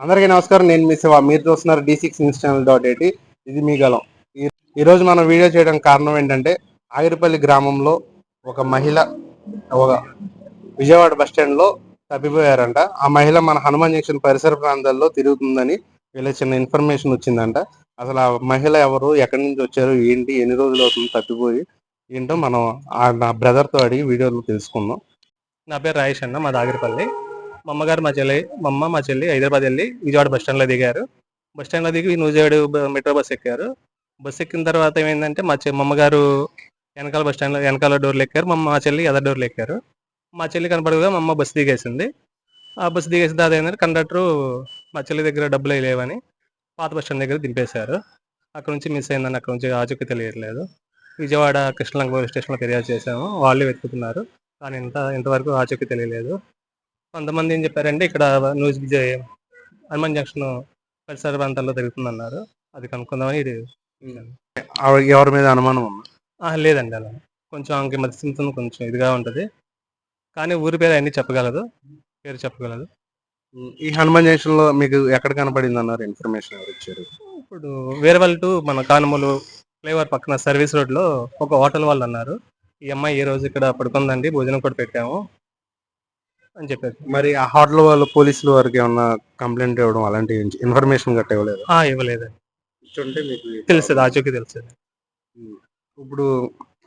అందరికీ నమస్కారం. నేను మీ శివ. మీరు చూస్తున్నారు D six news channel dot eighty ఇది మీ గలం ఈరోజు మనం వీడియో చేయడం కారణం ఏంటంటే ఆగిరిపల్లి గ్రామంలో ఒక మహిళ ఒక విజయవాడ బస్ స్టాండ్లో తప్పిపోయారంట. ఆ మహిళ మన హనుమాన్ జంక్షన్ పరిసర ప్రాంతాల్లో తిరుగుతుందని వీళ్ళ చిన్న ఇన్ఫర్మేషన్ వచ్చిందంట. అసలు ఆ మహిళ ఎవరు ఎక్కడి నుంచి వచ్చారు ఏంటి ఎన్ని రోజులు అవుతుంది తప్పిపోయి ఏంటో మనం ఆ నా బ్రదర్తో అడిగి వీడియోలో తెలుసుకుందాం. నా పేరు రాయేష్ అన్న మా దాగిరిపల్లి మా అమ్మగారు మా చెల్లి మా అమ్మ మా చెల్లి హైదరాబాద్ వెళ్ళి విజయవాడ బస్ స్టాండ్లో దిగారు. బస్ స్టాండ్లో దిగి నూజివాడు మెట్రో బస్ ఎక్కారు. బస్ ఎక్కిన తర్వాత ఏమైందంటే మా చె- మా అమ్మగారు వెనకాల బస్ స్టాండ్లో వెనకాల డోర్లు ఎక్కారు. మా మా చెల్లి ఎదర్ డోర్లు ఎక్కారు. మా చెల్లి కనపడగా మా అమ్మ బస్సు దిగేసింది. ఆ బస్సు దిగేసిన తర్వాత ఏంటంటే కండక్టరు మా చెల్లి దగ్గర డబ్బులు అవి లేవని పాత బస్ స్టాండ్ దగ్గర దింపేశారు. అక్కడ నుంచి మిస్ అయిందని అక్కడ నుంచి ఆచూకీ తెలియట్లేదు. విజయవాడ కృష్ణలంక పోలీస్ స్టేషన్లో ఫిర్యాదు చేశాము. వాళ్ళు వెతుకుతున్నారు. కానీ ఇంత ఇంతవరకు ఆచూకీ తెలియలేదు. కొంతమంది ఏం చెప్పారంటే ఇక్కడ న్యూస్ విజయ్ హనుమాన్ జంక్షన్ పరిసర ప్రాంతాల్లో తిరుగుతుందన్నారు అది కనుక్కుందామని ఇది ఎవరి మీద అనుమానం ఉంది? ఆ, లేదండి అలా. కొంచెం ఆమెకి మధ్యస్థితం కొంచెం ఇదిగా ఉంటుంది. కానీ ఊరి పేరు అన్ని చెప్పగలదు. పేరు చెప్పగలదు. ఈ హనుమాన్ జంక్షన్లో మీకు ఎక్కడ కనపడింది అన్నారు ఇన్ఫర్మేషన్ ఎవరు ఇచ్చారు? ఇప్పుడు వేరే వాళ్ళు టు మన కానుమలు ఫ్లేవర్ పక్కన సర్వీస్ రోడ్లో ఒక హోటల్ వాళ్ళు అన్నారు ఈ అమ్మాయి ఈ రోజు ఇక్కడ పడుకుందండి? భోజనం కూడా పెట్టాము. అని చెప్పారు. మరి ఆ హోటల్ వాళ్ళు పోలీసులు వారికి ఏమన్నా కంప్లైంట్ ఇవ్వడం అలాంటి ఇన్ఫర్మేషన్ గట్ట ఇవ్వలేదు? ఇవ్వలేదండి. ఇచ్చుంటే మీకు తెలుస్తుంది ఆచూకీ తెలుస్తుంది. ఇప్పుడు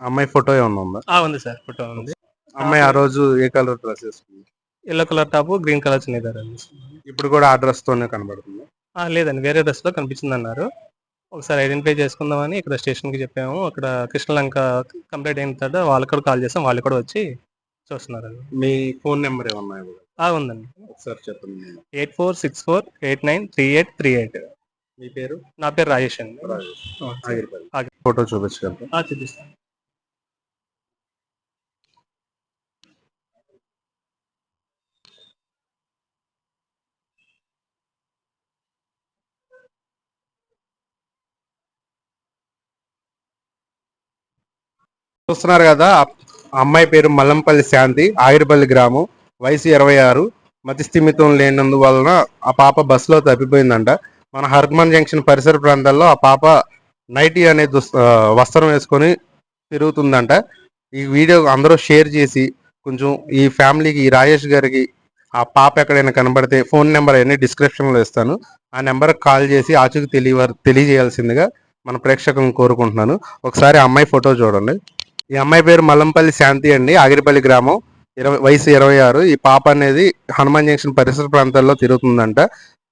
అమ్మాయి ఫోటో ఏమన్నా ఉందా? ఉంది సార్ ఫోటో ఉంది. అమ్మాయి ఆ రోజు ఏ కలర్ డ్రెస్ వేసుకుంది? Yellow colour top green colour చున్నీదార్ ఇప్పుడు కూడా ఆ డ్రెస్ తోనే కనబడుతుంది? లేదండి వేరే డ్రెస్లో కనిపించింది అన్నారు ఒకసారి ఐడెంటిఫై చేసుకుందామని ఇక్కడ స్టేషన్కి చెప్పాము. అక్కడ కృష్ణలంక కంప్లీట్ అయిన తర్వాత వాళ్ళకి కూడా కాల్ చేసాం వాళ్ళు కూడా వచ్చి చూస్తున్నారండి. మీ ఫోన్ నెంబర్ ఏమన్నా? ఆ ఉందండి. ఒకసారి చెప్పండి eight four six four eight nine three eight three eight. మీ పేరు? నా పేరు రాజేష్ అండి. ఆగిరిపల్లి. ఆగి- ఫోటో చూపించగలరు? ఆ, చూపిస్తాను. చూస్తున్నారు కదా అమ్మాయి పేరు మల్లంపల్లి శాంతి ఆగిరిపల్లి గ్రామం వయసు ఇరవై ఆరు. మతిస్థిమితం లేనందువలన ఆ పాప బస్సులో తప్పిపోయిందంట. మన హర్మన్ జంక్షన్ పరిసర ప్రాంతాల్లో ఆ పాప నైటీ అనే వస్త్రం వేసుకొని తిరుగుతుందంట. ఈ వీడియో అందరూ షేర్ చేసి కొంచెం ఈ ఫ్యామిలీకి ఈ రాజేష్ గారికి ఆ పాప ఎక్కడైనా కనబడితే ఫోన్ నెంబర్ అన్ని డిస్క్రిప్షన్లో ఇస్తాను. ఆ నెంబర్కి కాల్ చేసి ఆచూకి తెలియ తెలియజేయాల్సిందిగా మన ప్రేక్షకులను కోరుకుంటున్నాను. ఒకసారి అమ్మాయి ఫోటో చూడండి. ఈ అమ్మాయి పేరు మల్లంపల్లి శాంతి అండి ఆగిరిపల్లి గ్రామం. ఇరవై వయసు ఇరవై ఆరు. ఈ పాప అనేది హనుమాన్ జంక్షన్ పరిసర ప్రాంతాల్లో తిరుగుతుందంట.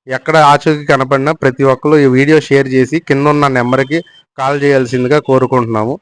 ఎక్కడ ఆచూకీ కనపడినా ప్రతి ఒక్కరు ఈ వీడియో షేర్ చేసి కింద ఉన్న నెంబర్కి కాల్ చేయాల్సిందిగా కోరుకుంటున్నాము.